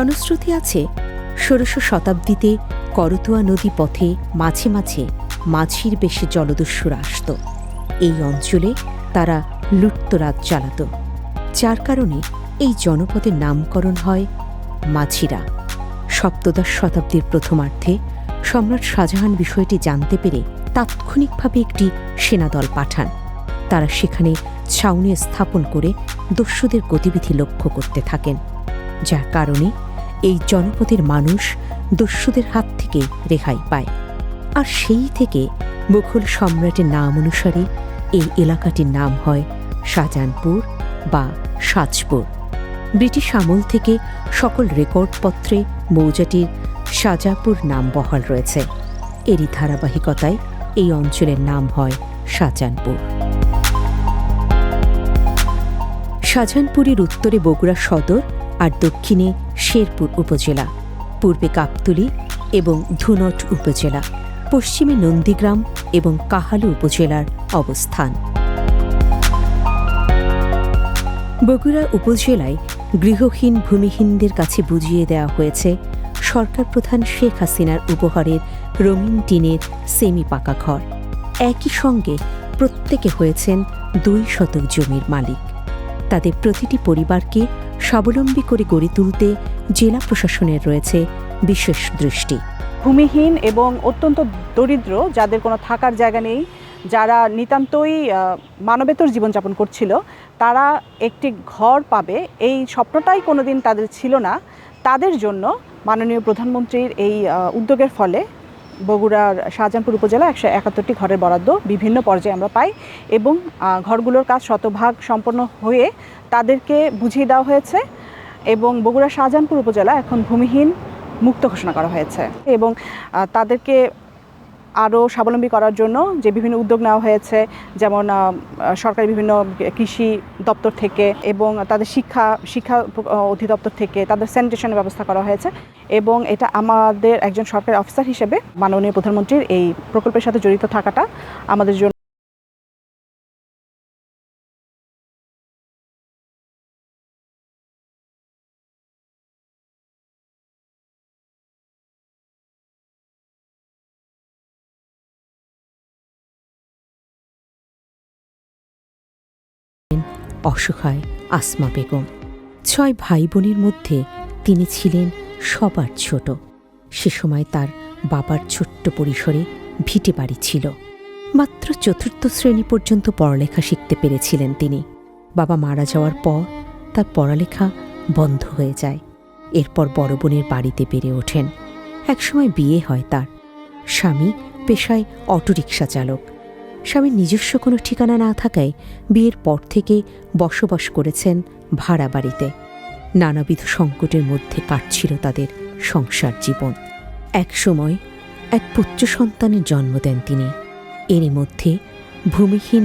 জনশ্রুতি আছে, ষোড়শ শতাব্দীতে করতোয়া নদী পথে মাঝে মাঝে মাঝির বেশে জলদস্যুরা আসত। এই অঞ্চলে তারা লুটতরাজ চালাত। যার কারণে এই জনপদের নামকরণ হয় মাঝিরা। সপ্তদশ শতাব্দীর প্রথমার্ধে সম্রাট শাহজাহান বিষয়টি জানতে পেরে তাৎক্ষণিকভাবে একটি সেনাদল পাঠান। তারা সেখানে ছাউনি স্থাপন করে দস্যুদের গতিবিধি লক্ষ্য করতে থাকেন। যার কারণে এই জনপদের মানুষ দস্যুদের হাত থেকে রেহাই পায়। আর সেই থেকে মুঘল সম্রাটের নাম অনুসারে এই এলাকাটির নাম হয় শাহজাহানপুর বা সাজপুর। ব্রিটিশ আমল থেকে সকল রেকর্ডপত্রে মৌজাটির শাজাপুর নাম বহাল রয়েছে। এরই ধারাবাহিকতায় এই অঞ্চলের নাম হয় শাহজাহানপুর। শাহজাহানপুরের উত্তরে বগুড়া সদর আর দক্ষিণে শেরপুর উপজেলা, পূর্বে কাকতুলি এবং ধুনট উপজেলা, পশ্চিমে নন্দীগ্রাম এবং কাহালু উপজেলার অবস্থান। বগুড়া উপজেলায় গৃহহীন ভূমিহীনদের কাছে বুঝিয়ে দেওয়া হয়েছে, সরকার প্রধান শেখ হাসিনার উপহারের রঙিন টিনের সেমি পাকা ঘর। একই সঙ্গে প্রত্যেকে হয়েছেন দুই শতক জমির মালিক। তাদের প্রতিটি পরিবারকে স্বাবলম্বী করে গড়ে তুলতে জেলা প্রশাসনের রয়েছে বিশেষ দৃষ্টি। ভূমিহীন এবং অত্যন্ত দরিদ্র, যাদের কোনো থাকার জায়গা নেই, যারা নিতান্তই মানবেতর জীবনযাপন করছিল, তারা একটি ঘর পাবে। এই স্বপ্নটাই কোনোদিন তাদের ছিল না। তাদের জন্য মাননীয় প্রধানমন্ত্রীর এই উদ্যোগের ফলে বগুড়ার শাহজাহানপুর উপজেলা একশো একাত্তরটি ঘরের বরাদ্দ বিভিন্ন পর্যায়ে আমরা পাই এবং ঘরগুলোর কাজ শতভাগ সম্পন্ন হয়ে তাদেরকে বুঝিয়ে দেওয়া হয়েছে এবং বগুড়া শাহজাহানপুর উপজেলা এখন ভূমিহীন মুক্ত ঘোষণা করা হয়েছে এবং তাদেরকে আরও স্বাবলম্বী করার জন্য যে বিভিন্ন উদ্যোগ নেওয়া হয়েছে, যেমন সরকারি বিভিন্ন কৃষি দপ্তর থেকে এবং তাদের শিক্ষা শিক্ষা অধিদপ্তর থেকে তাদের স্যানিটেশনের ব্যবস্থা করা হয়েছে এবং এটা আমাদের একজন সরকারি অফিসার হিসেবে মাননীয় প্রধানমন্ত্রীর এই প্রকল্পের সাথে জড়িত থাকাটা আমাদের জন্য অসহায় আসমা বেগম। ছয় ভাই বোনের মধ্যে তিনি ছিলেন সবার ছোট। সে সময় তার বাবার ছোট্ট পরিসরে ভিটে বাড়ি ছিল। মাত্র চতুর্থ শ্রেণি পর্যন্ত পড়ালেখা শিখতে পেরেছিলেন তিনি। বাবা মারা যাওয়ার পর তার পড়ালেখা বন্ধ হয়ে যায়। এরপর বড় বোনের বাড়িতে বেড়ে ওঠেন। একসময় বিয়ে হয় তার। স্বামী পেশায় অটোরিকশা চালক। স্বামীর নিজস্ব কোনো ঠিকানা না থাকায় বিয়ের পর থেকে বসবাস করেছেন ভাড়া বাড়িতে। নানাবিধ সংকটের মধ্যে কাটছিল তাদের সংসার জীবন। এক সময় এক পুত্র সন্তানের জন্ম দেন তিনি। এরই মধ্যে ভূমিহীন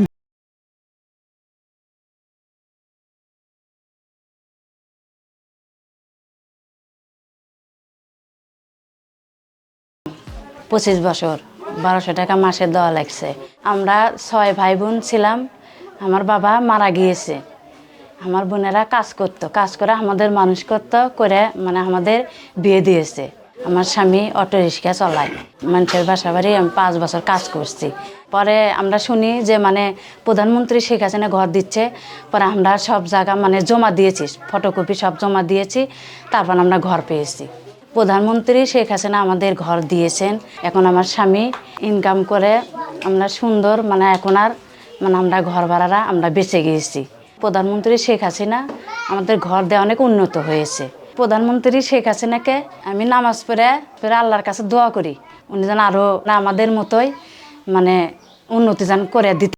পঁচিশ বছর। বারোশো টাকা মাসে দেওয়া লাগছে। আমরা ছয় ভাই বোন ছিলাম, আমার বাবা মারা গিয়েছে। আমার বোনেরা কাজ করতো, কাজ করে আমাদের মানুষ করতো, করে মানে আমাদের বিয়ে দিয়েছে। আমার স্বামী অটো রিক্সা চলায়, মানুষের বাসা বাড়ি আমি পাঁচ বছর কাজ করছি। পরে আমরা শুনি যে মানে প্রধানমন্ত্রী শেখ হাসিনা ঘর দিচ্ছে, পরে আমরা সব জায়গা মানে জমা দিয়েছি ফটোকপি সব জমা দিয়েছি, তারপর আমরা ঘর পেয়েছি। প্রধানমন্ত্রী শেখ হাসিনা আমাদের ঘর দিয়েছেন। এখন আমার স্বামী ইনকাম করে আমরা সুন্দর মানে এখন আর মানে আমরা ঘর ভাড়ারা আমরা বেঁচে গিয়েছি। প্রধানমন্ত্রী শেখ হাসিনা আমাদের ঘর দেওয়া অনেক উন্নত হয়েছে। প্রধানমন্ত্রী শেখ হাসিনাকে আমি নামাজ পড়ে পড়ে আল্লাহর কাছে দোয়া করি। উনি যেন আরও আমাদের মতোই মানে উন্নতি যেন করে দিতে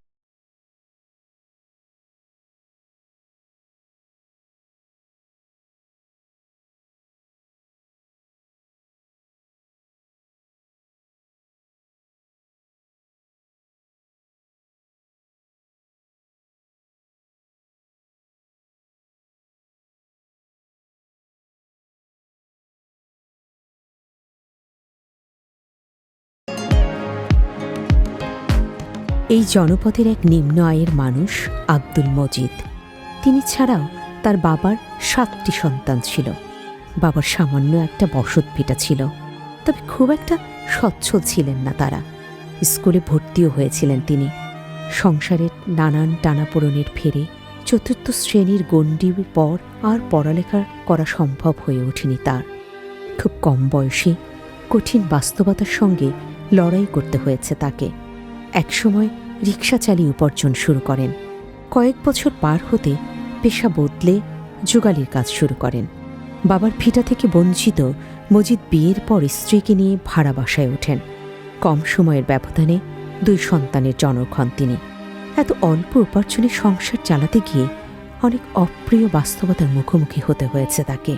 এই জনপদের এক নিম্ন আয়ের মানুষ আব্দুল মজিদ। তিনি ছাড়াও তার বাবার সাতটি সন্তান ছিল। বাবার সামান্য একটা বসত ভিটা ছিল। তবে খুব একটা সচ্ছল ছিলেন না তারা। স্কুলে ভর্তিও হয়েছিলেন তিনি। সংসারের নানান টানাপোড়নের ফেরে চতুর্থ শ্রেণির গণ্ডির পর আর পড়ালেখা করা সম্ভব হয়ে ওঠেনি তার। খুব কম বয়সে কঠিন বাস্তবতার সঙ্গে লড়াই করতে হয়েছে তাকে। একসময় রিক্সা চালিয়ে উপার্জন শুরু করেন। কয়েক বছর পার হতে পেশা বদলে যোগালির কাজ শুরু করেন। বাবার ভিটা থেকে বঞ্চিত মজিদ বিয়ের পর স্ত্রীকে নিয়ে ভাড়া বাসায় ওঠেন। কম সময়ের ব্যবধানে দুই সন্তানের জনক হন তিনি। এত অল্প উপার্জনে সংসার চালাতে গিয়ে অনেক অপ্রিয় বাস্তবতার মুখোমুখি হতে হয়েছে তাকে।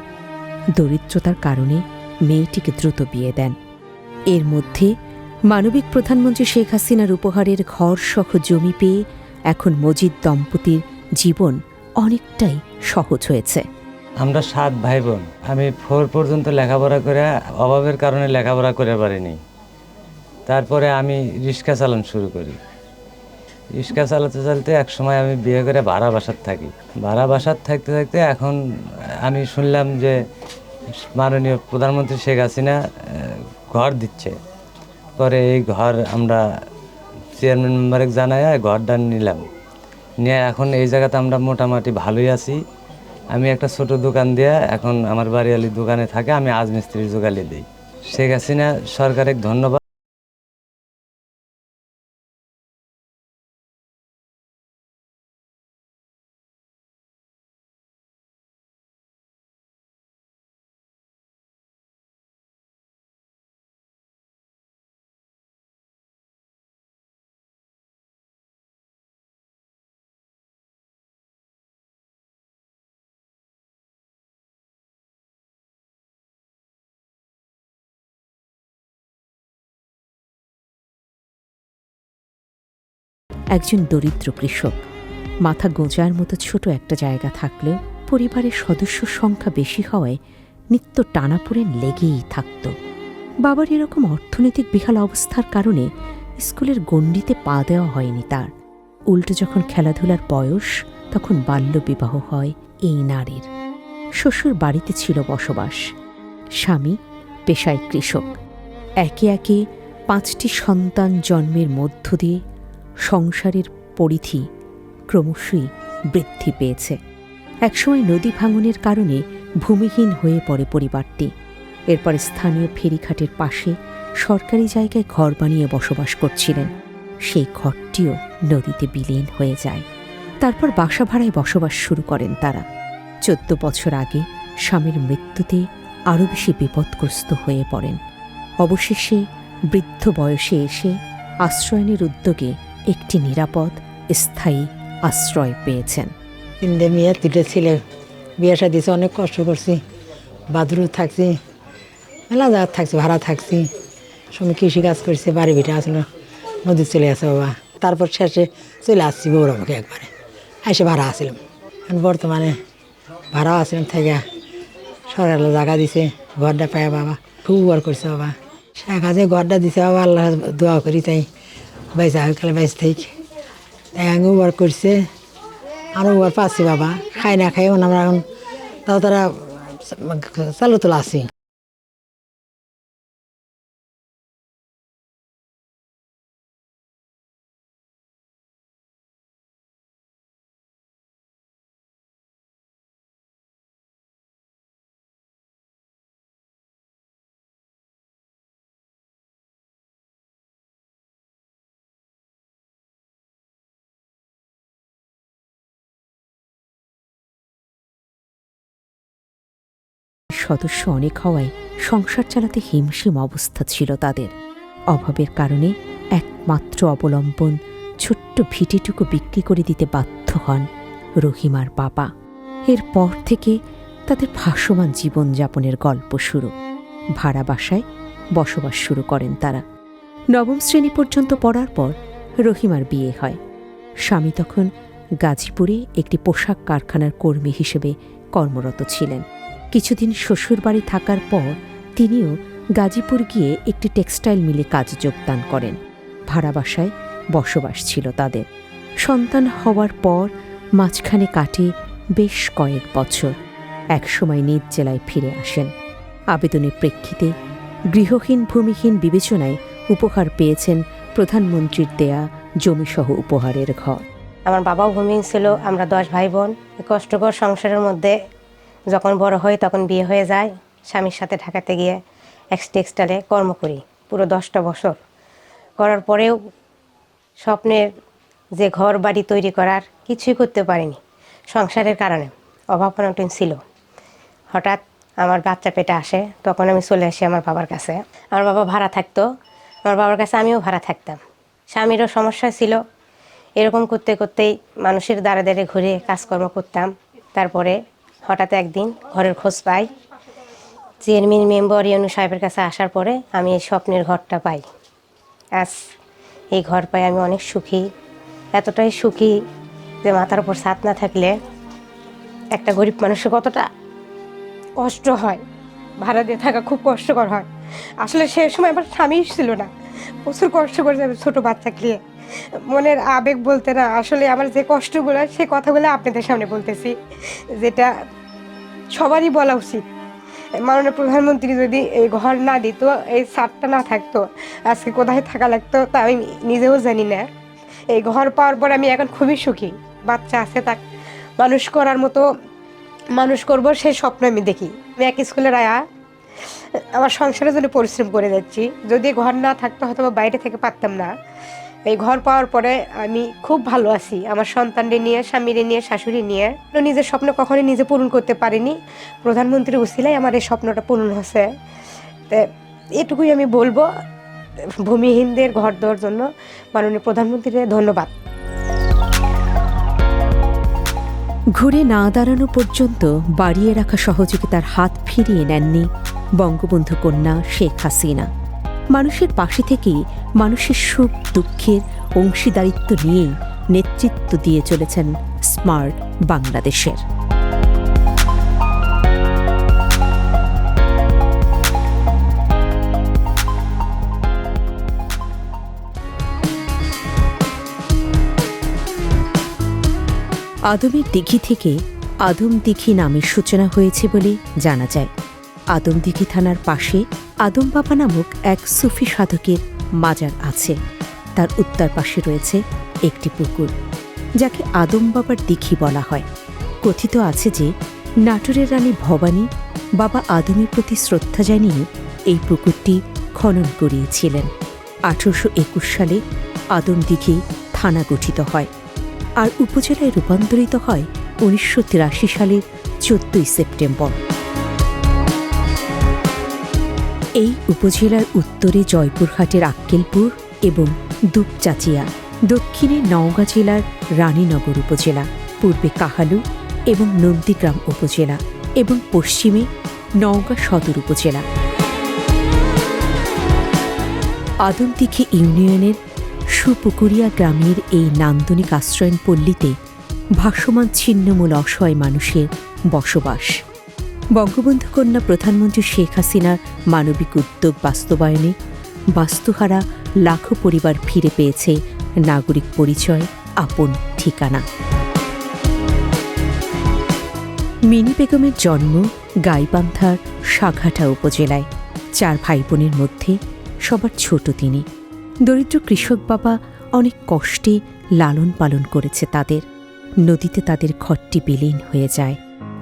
দরিদ্রতার কারণে মেয়েটিকে দ্রুত বিয়ে দেন। এর মধ্যে মানবিক প্রধানমন্ত্রী শেখ হাসিনার উপহারের ঘর সহ জমি পেয়ে এখন মজিদ দম্পতির জীবন অনেকটাই সহজ হয়েছে। আমরা সাত ভাই বোন আমি ফোর পর্যন্ত লেখাপড়া করে অভাবের কারণে লেখাপড়া করে পারিনি। তারপরে আমি রিক্সা চালান শুরু করি। রিক্সা চালাতে চালাতে এক সময় আমি বিয়ে করে ভাড়া বাসার থাকি। ভাড়া বাসার থাকতে থাকতে এখন আমি শুনলাম যে মাননীয় প্রধানমন্ত্রী শেখ হাসিনা ঘর দিচ্ছে। পরে এই ঘর আমরা চেয়ারম্যান মেম্বারে জানাই ঘরটা নিলাম। নিয়ে এখন এই জায়গাতে আমরা মোটামুটি ভালোই আছি। আমি একটা ছোট দোকান দিয়ে এখন আমার বাড়িওয়ালি দোকানে থাকে, আমি আজ মিস্ত্রির জোগালি দিই। শেখ হাসিনা সরকারের ধন্যবাদ। একজন দরিদ্র কৃষক। মাথা গোঁজার মতো ছোট একটা জায়গা থাকলেও পরিবারের সদস্য সংখ্যা বেশি হওয়ায় নিত্য টানাপোড়েন লেগেই থাকত। বাবার এরকম অর্থনৈতিক বিহাল অবস্থার কারণে স্কুলের গণ্ডিতে পা দেওয়া হয়নি তার। উল্টো যখন খেলাধুলার বয়স, তখন বাল্যবিবাহ হয় এই নারীর। শ্বশুর বাড়িতে ছিল বসবাস। স্বামী পেশায় কৃষক। একে একে পাঁচটি সন্তান জন্মের মধ্য দিয়ে সংসারের পরিধি ক্রমশই বৃদ্ধি পেয়েছে। একসময় নদী ভাঙনের কারণে ভূমিহীন হয়ে পড়ে পরিবারটি। এরপর স্থানীয় ফেরিঘাটের পাশে সরকারি জায়গায় ঘর বানিয়ে বসবাস করছিলেন। সেই ঘরটিও নদীতে বিলীন হয়ে যায়। তারপর বাসা ভাড়ায় বসবাস শুরু করেন তারা। চোদ্দ বছর আগে স্বামীর মৃত্যুতে আরও বেশি বিপদগ্রস্ত হয়ে পড়েন। অবশেষে বৃদ্ধ বয়সে এসে আশ্রয়নের উদ্যোগে একটি নিরাপদ, স্থায়ী আশ্রয় পেয়েছেন। তিনটে মেয়ে দুটো ছেলে। বিয়ে দিয়েছে অনেক কষ্ট করছি। বাথরুম থাকছি, মেলা জায়গা থাকছি, ভাড়া থাকছি। সময় কৃষি কাজ করছে, বাড়ি ভিটা আসলো নদী চলে আসে বাবা। তারপর শেষে চলে আসছি বৌরমুখে একবারে। এসে ভাড়া আসছিলাম এখন বর্তমানে ভাড়া আসছিলাম থেকে। সরকার জায়গা দিছে, ঘরটা পায় বাবা। খুব উপকার করছে বাবা। শেখ হাসিনা ঘরটা দিছে বাবা আল্লাহ দোয়া করি তাই। বাইসা হয়ে বাইশ থেকে আমি উপকার করছে। আরও উপকার পাচ্ছি বাবা খাই না খাই আমরা এখন তাও তারা চালু তোলা আছি। সদস্য অনেক হওয়ায় সংসার চালাতে হিমশিম অবস্থা ছিল তাদের। অভাবের কারণে একমাত্র অবলম্বন ছোট্ট ভিটেটুকু বিক্রি করে দিতে বাধ্য হন রহিমার বাবা। এরপর থেকে তাদের ভাসমান জীবনযাপনের গল্প শুরু। ভাড়া বাসায় বসবাস শুরু করেন তারা। নবম শ্রেণি পর্যন্ত পড়ার পর রহিমার বিয়ে হয়। স্বামী তখন গাজীপুরে একটি পোশাক কারখানার কর্মী হিসেবে কর্মরত ছিলেন। কিছুদিন শ্বশুরবাড়ি থাকার পর তিনিও গাজীপুর গিয়ে একটি টেক্সটাইল মিলে কাজে যোগদান করেন। ভাড়া বাসায় বসবাস ছিল তাদের। সন্তান হওয়ার পর মাঝখানে কাটে বেশ কয়েক বছর। একসময় নিজ জেলায় ফিরে আসেন। আবেদনের প্রেক্ষিতে গৃহহীন ভূমিহীন বিবেচনায় উপহার পেয়েছেন প্রধানমন্ত্রীর দেয়া জমিসহ উপহারের ঘর। আমার বাবাও ভূমিহীন ছিল, আমরা দশ ভাই বোন। কষ্টকর সংসারের মধ্যে যখন বড় হই তখন বিয়ে হয়ে যায়, স্বামীর সাথে ঢাকাতে গিয়ে এক্স টেক্সটাইলে কর্ম করি, পুরো দশটা বছর। করার পরেও স্বপ্নের যে ঘর বাড়ি তৈরি করার কিছুই করতে পারিনি, সংসারের কারণে অভাব অনটন ছিল। হঠাৎ আমার বাচ্চা পেটে আসে, তখন আমি চলে আসি আমার বাবার কাছে। আমার বাবা ভাড়া থাকতো, আমার বাবার কাছে আমিও ভাড়া থাকতাম। স্বামীরও সমস্যা ছিল, এরকম করতে করতেই মানুষের দ্বারা দ্বারে ঘুরে কাজকর্ম করতাম। তারপরে হঠাৎ একদিন ঘরের খোঁজ পাই চেয়ারম্যান মেম্বার ইউনু সাহেবের কাছে আসার পরে আমি এই স্বপ্নের ঘরটা পাই। আজ এই ঘর পাই আমি অনেক সুখী। এতটাই সুখী যে মাথার উপর ছাদ না থাকলে একটা গরিব মানুষের কতটা কষ্ট হয়। ভাড়া দিয়ে থাকা খুব কষ্টকর হয়। আসলে সে সময় আমার স্বামী ছিল না। প্রচুর কষ্ট করে যাবে ছোটো বাচ্চা নিয়ে। মনের আবেগ বলতে না, আসলে আমার যে কষ্টগুলো, সে কথাগুলো আপনাদের সামনে বলতেছি। যেটা সবারই বলা উচিত। মাননীয় প্রধানমন্ত্রী যদি এই ঘর না দিত, এই ছাদটা না থাকতো, আজকে কোথায় থাকা লাগতো তা আমি নিজেও জানি না। এই ঘর পাওয়ার পর আমি এখন খুবই সুখী। বাচ্চা আছে, তা মানুষ করার মতো মানুষ করব সেই স্বপ্ন আমি দেখি। আমি এক স্কুলের আয়া আমার সংসারের জন্য পরিশ্রম করে যাচ্ছি। যদি ঘর না থাকতো হয়তো বাইরে থেকে পারতাম না। এই ঘর পাওয়ার পরে আমি খুব ভালো আছি। আমার সন্তানদের নিয়ে, স্বামীরে নিয়ে, শাশুড়ি নিয়ে। নিজের স্বপ্ন কখনোই নিজে পূরণ করতে পারিনি। প্রধানমন্ত্রীর উসিলাই আমার এই স্বপ্নটা পূরণ হয়েছে। তো এটুকুই আমি বলব, ভূমিহীনদের ঘর দেওয়ার জন্য মাননীয় প্রধানমন্ত্রীকে ধন্যবাদ। ঘুরে না দাঁড়ানো পর্যন্ত বাড়িয়ে রাখা সহযোগিতার হাত ফিরিয়ে নেননি বঙ্গবন্ধু কন্যা শেখ হাসিনা। মানুষের পাশে থেকেই মানুষের সুখ, দুঃখের অংশীদারিত্ব নিয়েই নেতৃত্ব দিয়ে চলেছেন স্মার্ট বাংলাদেশের। আদমের দিঘি থেকে আদম দিঘি নামের সূচনা হয়েছে বলে জানা যায়। আদম দিঘি থানার পাশে আদম বাবা নামক এক সুফি সাধকের মাজার আছে। তার উত্তর পাশে রয়েছে একটি পুকুর, যাকে আদম বাবার দিঘি বলা হয়। কথিত আছে যে, নাটোরের রানী ভবানী বাবা আদমের প্রতি শ্রদ্ধা জানিয়ে এই পুকুরটি খনন করিয়েছিলেন। আঠারোশো একুশ সালে আদম দিঘি থানা গঠিত হয়। আর উপজেলায় রূপান্তরিত হয় উনিশশো তিরাশি সালের চোদ্দই সেপ্টেম্বর। এই উপজেলার উত্তরে জয়পুরহাটের আক্কেলপুর এবং দুপচাচিয়া, দক্ষিণে নওগাঁ জেলার রানীনগর উপজেলা, পূর্বে কাহালু এবং নন্দীগ্রাম উপজেলা এবং পশ্চিমে নওগাঁ সদর উপজেলা। আদমদিঘি ইউনিয়নের সুপুকুরিয়া গ্রামের এই নান্দনিক আশ্রয়ন পল্লীতে ভাসমান ছিন্নমূল অসহায় মানুষের বসবাস। বঙ্গবন্ধু কন্যা প্রধানমন্ত্রী শেখ হাসিনার মানবিক উদ্যোগ বাস্তবায়নে বাস্তুহারা লাখো পরিবার ফিরে পেয়েছে নাগরিক পরিচয় আপন ঠিকানা। মিনি বেগমের জন্ম গাইবান্ধার সাঘাটা উপজেলায়। চার ভাই বোনের মধ্যে সবার ছোট তিনি। দরিদ্র কৃষক বাবা অনেক কষ্টে লালন পালন করেছে তাদের। নদীতে তাদের ঘরটি বিলীন হয়ে যায়।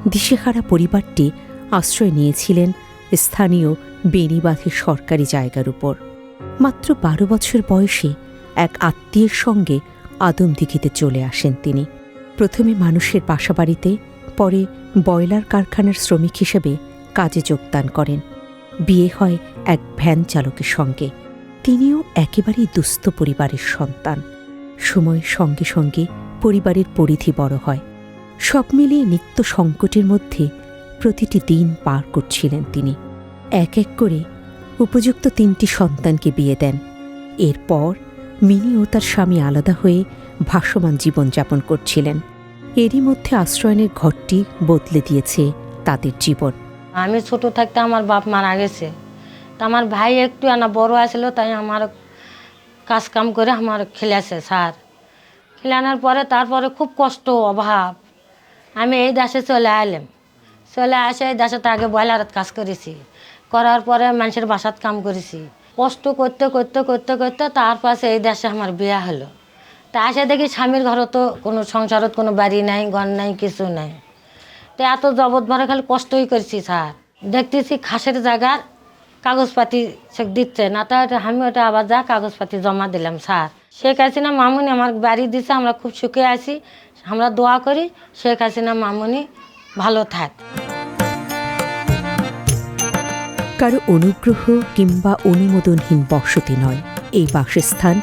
দিশেহারা পরিবারটি আশ্রয় নিয়েছিলেন স্থানীয় বেনিবাঁধের সরকারি জায়গার উপর। মাত্র বারো বছর বয়সে এক আত্মীয়ের সঙ্গে আদমদিঘিতে চলে আসেন তিনি। প্রথমে মানুষের বাসাবাড়িতে, পরে বয়লার কারখানার শ্রমিক হিসেবে কাজে যোগদান করেন। বিয়ে হয় এক ভ্যান চালকের সঙ্গে। তিনিও একেবারেই দুস্থ পরিবারের সন্তান। সময়ের সঙ্গে সঙ্গে পরিবারের পরিধি বড় হয়। সব মিলিয়ে নিত্য সংকটের মধ্যে প্রতিটি দিন পার করছিলেন তিনি। এক এক করে উপযুক্ত তিনটি সন্তানকে বিয়ে দেন। এরপর মিনি ও তার স্বামী আলাদা হয়ে ভাসমান জীবনযাপন করছিলেন। এরই মধ্যে আশ্রয়নের ঘরটি বদলে দিয়েছে তাদের জীবন। আমি ছোট থাকতে আমার বাপ মারা গেছে। তা আমার ভাই একটু আনা বড় আসলো, তাই আমার কাজ কাম করে আমার খেলেছে স্যার। খেলে আনার পরে তারপরে খুব কষ্ট, অভাব। আমি এই দেশে চলে এলাম চলে আসে এই দেশে তো আগে বয়লারত কাজ করেছি। করার পরে মানুষের বাসাত কাম করেছি। কষ্ট করতে করতে করতে করতে তারপর এই দেশে আমার বিয়ে হলো। তা আসে দেখি স্বামীর ঘরও তো কোনো সংসারত কোনো বাড়ি নাই, ঘর নাই, কিছু নাই। তো এত জবত ভরে খালি কষ্টই করছি স্যার। দেখতেছি খাসের জায়গার কাগজপাতি সে দিচ্ছে না, তা আমি ওটা আবার যা কাগজপাতি জমা দিলাম, স্যার। শেখ হাসিনা মামুনি আমার বাড়ি দিছে, আমরা খুব সুখে আছি, আমরা দোয়া করি, শেখ হাসিনা মামুনি ভালো থাক। কারও অনুগ্রহ কিংবা অনুমোদনহীন বসতি নয়, এই বাসস্থান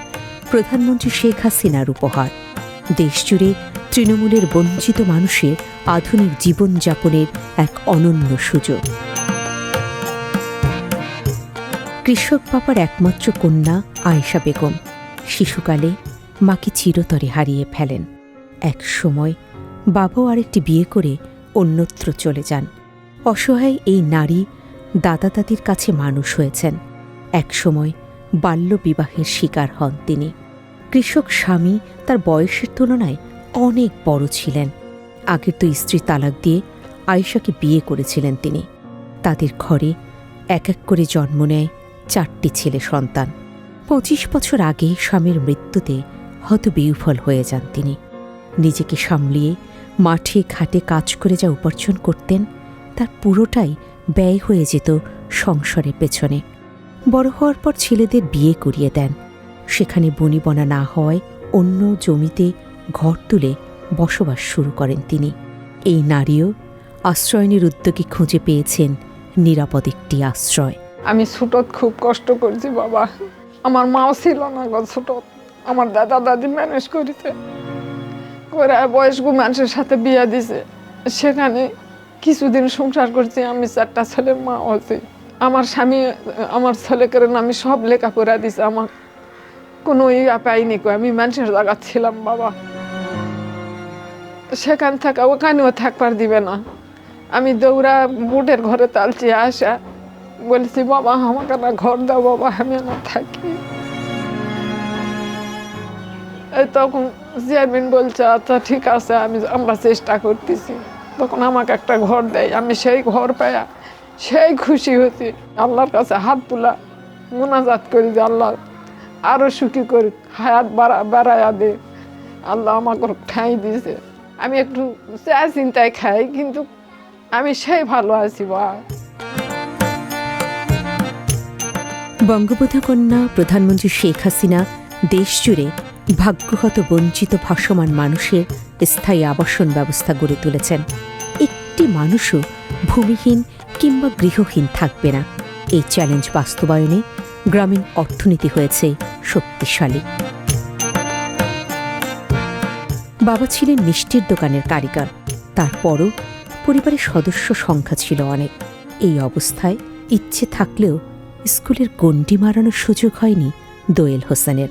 প্রধানমন্ত্রী শেখ হাসিনার উপহার। দেশজুড়ে তৃণমূলের বঞ্চিত মানুষের আধুনিক জীবনযাপনের এক অনন্য সুযোগ। কৃষক বাবার একমাত্র কন্যা আয়েশা বেগম। শিশুকালে মাকে চিরতরে হারিয়ে ফেলেন। এক সময় বাবাও আরেকটি বিয়ে করে অন্যত্র চলে যান। অসহায় এই নারী দাদা দাদির কাছে মানুষ হয়েছেন। একসময় বাল্য বিবাহের শিকার হন তিনি। কৃষক স্বামী তার বয়সের তুলনায় অনেক বড় ছিলেন। আগের তো স্ত্রী তালাক দিয়ে আয়েশাকে বিয়ে করেছিলেন তিনি। তাদের ঘরে এক এক করে জন্ম নেয় চারটি ছেলে সন্তান। পঁচিশ বছর আগে স্বামীর মৃত্যুতে হত বিউফল হয়ে যান তিনি। নিজেকে সামলিয়ে মাঠে ঘাটে কাজ করে যা উপার্জন করতেন, তার পুরোটাই ব্যয় হয়ে যেত সংসারের পেছনে। বড় হওয়ার পর ছেলেদের বিয়ে করিয়ে দেন। সেখানে বনিবনা না হওয়ায় অন্য জমিতে ঘর তুলে বসবাস শুরু করেন তিনি। এই নারীও আশ্রয়নের উদ্যোগে খুঁজে পেয়েছেন নিরাপদ একটি আশ্রয়। আমি ছোটত খুব কষ্ট করছি, বাবা। আমার মাও ছিল না গো ছোটত। আমার দাদা দাদি ম্যানেজ করেছে। করে বয়স্ক মানুষের সাথে বিয়া দিছে। সেখানে কিছুদিন সংসার করছি, আমি চারটা ছেলের মা হচ্ছি আমার স্বামী, আমার ছেলে ছেলেকে আমি সব লেখাপড়া দিছে আমার। কোনো ইয়া পাইনি কো আমি মানুষের জায়গা ছিলাম, বাবা। সেখান থেকে ওখানেও থাকবার দিবে না। আমি দৌড়া, বুটের ঘরে তালছি আসা। বলছি, বাবা, আমাকে না ঘর দাও, বাবা, আমি না থাকি। তখন চেয়ারম্যান বলছে আচ্ছা ঠিক আছে, আমি, আমরা চেষ্টা করতেছি। তখন আমাকে একটা ঘর দেয়, আমি সেই ঘর পায়া সেই খুশি হতি আল্লাহর কাছে হাত তোলা, মোনাজাত করি যে আল্লাহ আরও সুখী করি হায়াত বাড়া বাড়াইয়া দে। আল্লাহ আমাকে ঠাঁই দিয়েছে। আমি একটু চা চিন্তায় খাই, কিন্তু আমি সেই ভালো আছি বা বঙ্গবন্ধু কন্যা, প্রধানমন্ত্রী শেখ হাসিনা, দেশজুড়ে ভাগ্যগত বঞ্চিত ভাসমান মানুষের স্থায়ী আবাসন ব্যবস্থা গড়ে তুলেছেন। একটি মানুষও ভূমিহীন কিংবা গৃহহীন থাকবে না। এই চ্যালেঞ্জ বাস্তবায়নে গ্রামীণ অর্থনীতি হয়েছে শক্তিশালী। বাবা ছিলেন মিষ্টির দোকানের কারিগর। তারপরও পরিবারের সদস্য সংখ্যা ছিল অনেক। এই অবস্থায় ইচ্ছে থাকলেও স্কুলের গণ্ডি মারানোর সুযোগ হয়নি দোয়েল হোসেনের।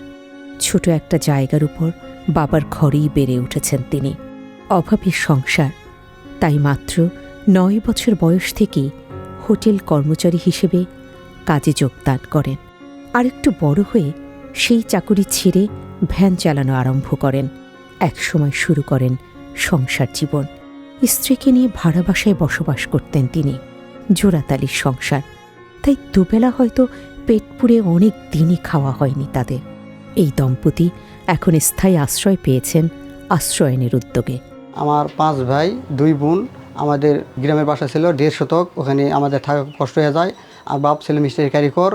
ছোট একটা জায়গার উপর বাবার ঘরেই বেড়ে উঠেছেন তিনি। অভাবের সংসার। তাই মাত্র নয় বছর বয়স থেকেই হোটেল কর্মচারী হিসেবে কাজে যোগদান করেন। আরেকটু বড় হয়ে সেই চাকুরি ছেড়ে ভ্যান চালানো আরম্ভ করেন। একসময় শুরু করেন সংসার জীবন। স্ত্রীকে নিয়ে ভাড়া বাসায় বসবাস করতেন তিনি। জোড়াতালির সংসার। তাই দুবেলা হয়তো পেট পুড়ে অনেক দিনই খাওয়া হয়নি তাদের। এই দম্পতি এখন স্থায়ী আশ্রয় পেয়েছেন আশ্রয়নের উদ্যোগে। আমার পাঁচ ভাই, দুই বোন আমাদের গ্রামের বাসা ছিল দেড় শতক, ওখানে আমাদের থাকা কষ্ট হয়ে যায়। আর বাপ ছিল মিস্ত্রি কারিগর।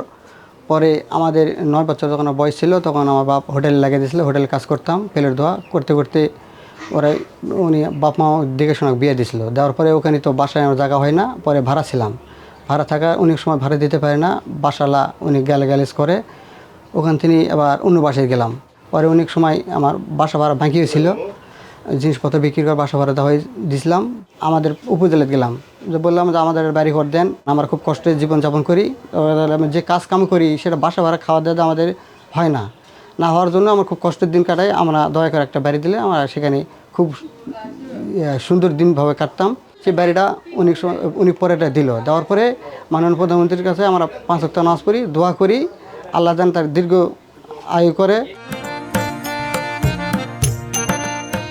পরে আমাদের নয় বছর যখন বয়স ছিল, তখন আমার বাপ হোটেল লাগিয়ে দিয়েছিল, হোটেলে কাজ করতাম পেলের ধোয়া করতে করতে ওরা উনি বাপ মা দেখে শোনা বিয়ে দিয়েছিল। দেওয়ার পরে ওখানে তো বাসায় আমার জায়গা হয় না, পরে ভাড়া ছিলাম। ভাড়া থাকা অনেক সময় ভাড়া দিতে পারে না। বাসালা উনি গ্যালে গ্যালেজ করে। ওখান থেকে আবার অন্য বাসায় গেলাম। পরে অনেক সময় আমার বাসা ভাড়া বাঁকিয়েছিল জিনিসপত্র বিক্রি করে বাসা ভাড়া দেওয়া দিয়েছিলাম আমাদের উপজেলায় গেলাম। যে বললাম যে আমাদের বাড়ি ঘর দেন। আমরা খুব কষ্টে জীবনযাপন করি। যে কাজ কাম করি সেটা বাসা ভাড়া খাওয়া দাওয়া আমাদের হয় না। না হওয়ার জন্য আমার খুব কষ্টের দিন কাটাই। আমরা দয়া করে একটা বাড়ি দিলে আমরা সেখানে খুব ইয়ে, সুন্দর দিনভাবে কাটতাম। সেই বাড়িটা অনেক সময়, অনেক পরে এটা দিল। দেওয়ার পরে মাননীয় প্রধানমন্ত্রীর কাছে আমরা পাঁচ সপ্তাহ নামাজ পড়ি, দোয়া করি, আল্লাহ যেন তার দীর্ঘ আয়ু করে।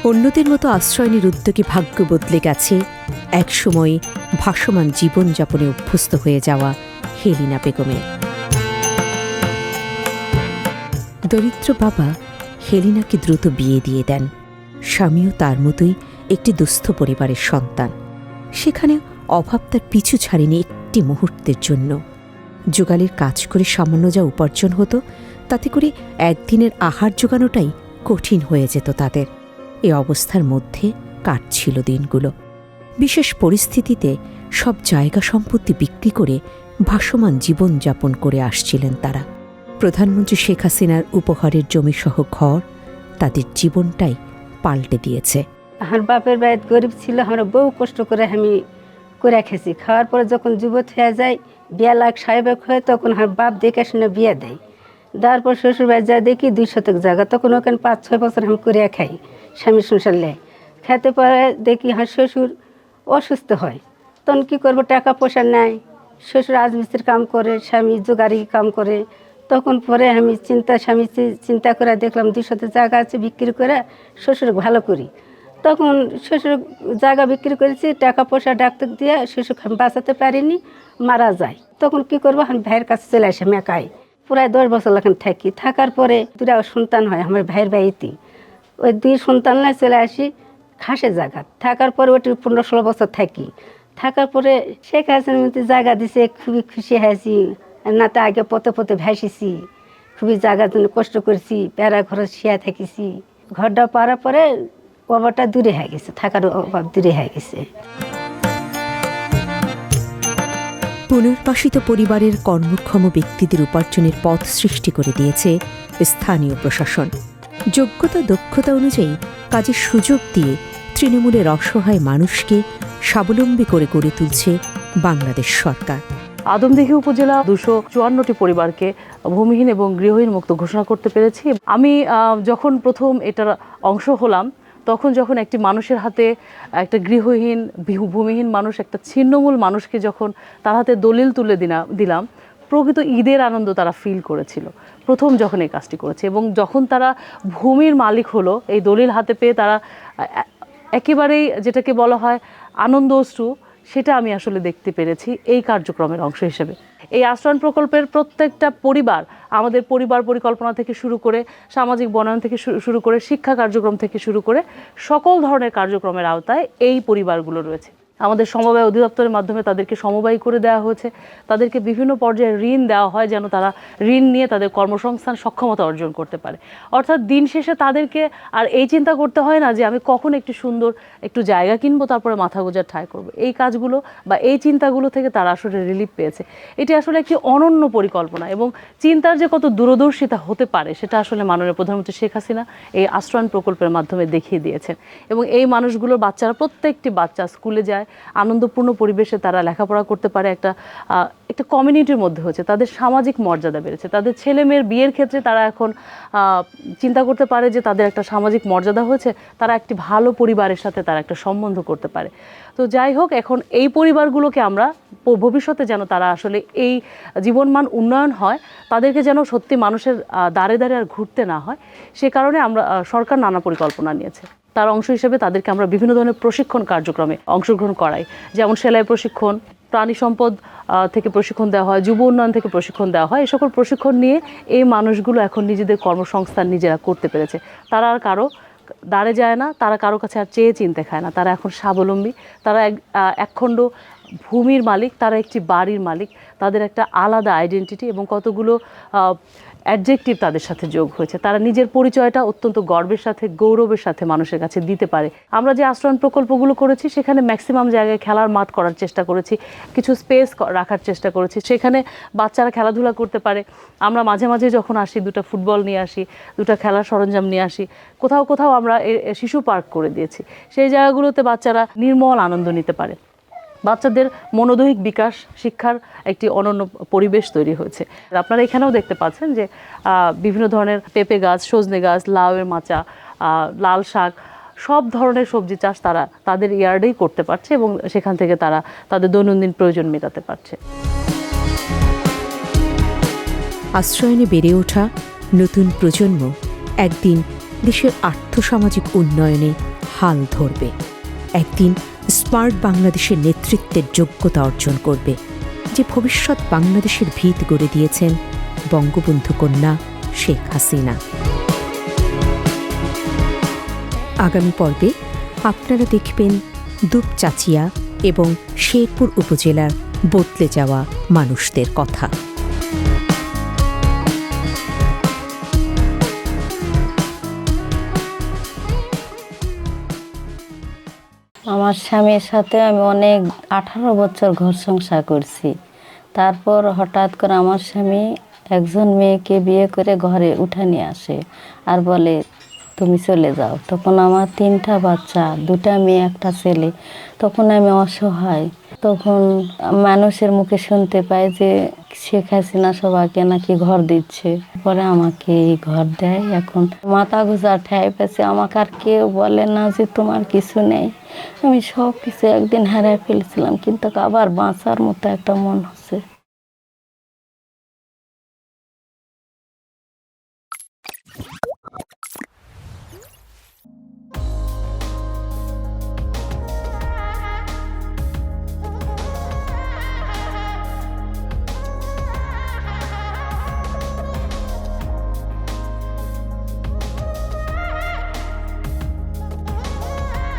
অন্যদের মতো আশ্রয়নের উদ্যোগে ভাগ্য বদলে গেছে। এক একসময় ভাসমান জীবনযাপনে অভ্যস্ত হয়ে যাওয়া হেলিনা বেগমের। দরিদ্র বাবা হেলিনাকে দ্রুত বিয়ে দিয়ে দেন। স্বামীও তার মতোই একটি দুস্থ পরিবারের সন্তান। সেখানে অভাব তার পিছু ছাড়েনি একটি মুহূর্তের জন্য। যোগালির কাজ করে সামান্য যা উপার্জন হতো, তাতে করে একদিনের আহার জোগানোটাই কঠিন হয়ে যেত তাদের। এ অবস্থার মধ্যে কাটছিল দিনগুলো। বিশেষ পরিস্থিতিতে সব জায়গা সম্পত্তি বিক্রি করে ভাসমান জীবনযাপন করে আসছিলেন তারা। প্রধানমন্ত্রী শেখ হাসিনার উপহারের জমিসহ ঘর তাদের জীবনটাই পাল্টে দিয়েছে। আমার বাপের বাড়িতে গরিব ছিল, আমরা বহু কষ্ট করে আমি করে খেয়েছি। খাওয়ার পরে যখন যুবত হয়ে যায়, বিয়া লাখ সাহেবেক হয়, তখন আমার বাপ দেখে শুনে বিয়ে দেয়। দেওয়ার পর শ্বশুর বাড়ি যা দেখি দুই শতক জায়গা, তখন ওখানে পাঁচ, ছয় বছর আমি করে খাই, স্বামী সংসার লেয় খেতে পরে দেখি আমার শ্বশুর অসুস্থ হয়। তখন কী করব, টাকা পয়সা নেয় শ্বশুর রাজমিস্ত্রির কাম করে, স্বামী জোগাড়ি কাম করে। তখন পরে আমি চিন্তা, স্বামী চিন্তা করে দেখলাম দুই শত জায়গা আছে, বিক্রি করে শ্বশুর ভালো করি। তখন শ্বশুর জায়গা বিক্রি করেছি, টাকা পয়সা ডাক্তার দিয়ে আমি বাঁচাতে পারিনি, মারা যায়। তখন কি করব? আমি ভাইয়ের কাছে চলে আসি আমি একাই। প্রায় দশ বছর এখন থাকি। থাকার পরে দুটা সন্তান হয়, আমার ভাইয়ের বাড়িতে। ওই দুই সন্তান নিয়ে চলে আসি খাসে জায়গা। থাকার পরে ওটি পনেরো ষোলো বছর থাকি। থাকার পরে শেখ হাসিনার মধ্যে জায়গা দিছে, খুবই খুশি হয়েছি। না তো আগে পথে পথে ভাসিছি। খুবই জায়গার জন্য কষ্ট করেছি, প্যারা ঘরে শিয়া থেকেছি। ঘরটা পারার পরে অভাবটা দূরে হয়ে গেছে থাকার অভাব দূরে হয়ে গেছে। পুনর্বাসিত পরিবারের কর্মক্ষম ব্যক্তিদের উপার্জনের পথ সৃষ্টি করে দিয়েছে স্থানীয় প্রশাসন। যোগ্যতা দক্ষতা অনুযায়ী কাজের সুযোগ দিয়ে তৃণমূলের অসহায় মানুষকে স্বাবলম্বী করে গড়ে তুলছে বাংলাদেশ সরকার। আদমদিঘি উপজেলা দুশো চুয়ান্নটি পরিবারকে ভূমিহীন এবং গৃহহীন মুক্ত ঘোষণা করতে পেরেছি। আমি আহ, যখন প্রথম এটার অংশ হলাম তখন যখন একটি মানুষের হাতে একটা গৃহহীন ভূমিহীন মানুষ, একটা ছিন্নমূল মানুষকে যখন তার হাতে দলিল তুলে দিনা, দিলাম, প্রকৃত ঈদের আনন্দ তারা ফিল করেছিল। প্রথম যখন এই কাজটি করেছে এবং যখন তারা ভূমির মালিক হলো, এই দলিল হাতে পেয়ে তারা একেবারেই যেটাকে বলা হয় আনন্দ অশ্রু সেটা আমি আসলে দেখতে পেরেছি। এই কার্যক্রমের অংশ হিসেবে। এই আশ্রয়ণ প্রকল্পের প্রত্যেকটা পরিবার, আমাদের পরিবার পরিকল্পনা থেকে শুরু করে, সামাজিক বনায়ন থেকে শুরু- করে, শিক্ষা কার্যক্রম থেকে শুরু করে, সকল ধরনের কার্যক্রমের আওতায় এই পরিবারগুলো রয়েছে। আমাদের সমবায় অধিদপ্তরের মাধ্যমে তাদেরকে সমবায়ী করে দেওয়া হয়েছে। তাদেরকে বিভিন্ন পর্যায়ে ঋণ দেওয়া হয় যেন তারা ঋণ নিয়ে তাদের কর্মসংস্থান সক্ষমতা অর্জন করতে পারে। অর্থাৎ দিন শেষে তাদেরকে আর এই চিন্তা করতে হয় না যে আমি কখন একটি সুন্দর একটু জায়গা কিনবো, তারপরে মাথা গোজার ঠায় করব। এই কাজগুলো বা এই চিন্তাগুলো থেকে তারা আসলে রিলিফ পেয়েছে। এটি আসলে একটি অনন্য পরিকল্পনা এবং চিন্তার যে কত দূরদর্শিতা হতে পারে, সেটা আসলে মাননীয় প্রধানমন্ত্রী শেখ হাসিনা এই আশ্রয়ণ প্রকল্পের মাধ্যমে দেখিয়ে দিয়েছেন। এবং এই মানুষগুলোর বাচ্চারা, প্রত্যেকটি বাচ্চা স্কুলে যায় আনন্দপূর্ণ পরিবেশে তারা লেখাপড়া করতে পারে, একটা একটা কমিউনিটির মধ্যে হচ্ছে, তাদের সামাজিক মর্যাদা বেড়েছে। তাদের ছেলে মেয়ের বিয়ের ক্ষেত্রে তারা এখন চিন্তা করতে পারে যে তাদের একটা সামাজিক মর্যাদা হয়েছে, তারা একটি ভালো পরিবারের সাথে তারা একটা সম্বন্ধ করতে পারে। তো যাই হোক, এখন এই পরিবারগুলোকে আমরা ভবিষ্যতে যেন তারা আসলে এই জীবনমান উন্নয়ন হয়, তাদেরকে যেন সত্যি মানুষের দাঁড়ে দাঁড়ে আর ঘুরতে না হয়, সে কারণে আমরা সরকার নানা পরিকল্পনা নিয়েছে। তার অংশ হিসেবে তাদেরকে আমরা বিভিন্ন ধরনের প্রশিক্ষণ কার্যক্রমে অংশগ্রহণ করাই। যেমন সেলাই প্রশিক্ষণ, প্রাণী সম্পদ থেকে প্রশিক্ষণ দেওয়া হয়, যুব উন্নয়ন থেকে প্রশিক্ষণ দেওয়া হয়। এই সকল প্রশিক্ষণ নিয়ে এই মানুষগুলো এখন নিজেদের কর্মসংস্থান নিজেরা করতে পেরেছে। তারা আর কারও দাঁড়ে যায় না, তারা কারও কাছে আর চেয়ে চিনতে খায় না। তারা এখন স্বাবলম্বী, তারা এক একখণ্ড ভূমির মালিক, তারা একটি বাড়ির মালিক। তাদের একটা আলাদা আইডেন্টিটি এবং কতগুলো অ্যাডজেক্টিভ তাদের সাথে যোগ হয়েছে। তারা নিজের পরিচয়টা অত্যন্ত গর্বের সাথে, গৌরবের সাথে মানুষের কাছে দিতে পারে। আমরা যে আশ্রয়ণ প্রকল্পগুলো করেছি, সেখানে ম্যাক্সিমাম জায়গায় খেলার মাঠ করার চেষ্টা করেছি, কিছু স্পেস রাখার চেষ্টা করেছি। সেখানে বাচ্চারা খেলাধুলা করতে পারে। আমরা মাঝে মাঝে যখন আসি, দুটো ফুটবল নিয়ে আসি, দুটো খেলার সরঞ্জাম নিয়ে আসি, কোথাও কোথাও আমরা শিশু পার্ক করে দিয়েছি। সেই জায়গাগুলোতে বাচ্চারা নির্মল আনন্দ নিতে পারে। বাচ্চাদের মনোদৈহিক বিকাশ, শিক্ষার একটি অনন্য পরিবেশ তৈরি হয়েছে। আপনারা এখানেও দেখতে পাচ্ছেন যে বিভিন্ন ধরনের পেঁপে গাছ, সজনে গাছ, লাউয়ের মাচা লাল শাক, সব ধরনের সবজি চাষ তারা তাদের ইয়ার্ডেই করতে পারছে এবং সেখান থেকে তারা তাদের দৈনন্দিন প্রয়োজন মেটাতে পারছে। আশ্রয়নে বেড়ে ওঠা নতুন প্রজন্ম একদিন দেশের আর্থসামাজিক উন্নয়নে হাল ধরবে। একদিন স্মার্ট বাংলাদেশের নেতৃত্বের যোগ্যতা অর্জন করবে, যে ভবিষ্যৎ বাংলাদেশের ভিত গড়ে দিয়েছেন বঙ্গবন্ধু কন্যা শেখ হাসিনা। আগামী পর্বে আপনারা দেখবেন দুপচাচিয়া এবং শেরপুর উপজেলার বদলে যাওয়া মানুষদের কথা। আমার স্বামীর সাথে আমি অনেক আঠারো বছর ঘর সংসার করছি। তারপর হঠাৎ করে আমার স্বামী একজন মেয়েকে বিয়ে করে ঘরে উঠে নিয়ে আসে আর বলে তুমি চলে যাও। তখন আমার তিনটা বাচ্চা, দুটা মেয়ে, একটা ছেলে। তখন আমি অসহায়। তখন মানুষের মুখে শুনতে পাই যে শেখ হাসিনা সবাইকে নাকি ঘর দিচ্ছে। পরে আমাকে এই ঘর দেয়। এখন মাথা গুজা ঠাই পেছে আমাকে আর কেউ বলে না যে তোমার কিছু নেই। আমি সব কিছু একদিন হারায় ফেলেছিলাম। কিন্তু আবার বাঁচার মতো একটা মন হচ্ছে।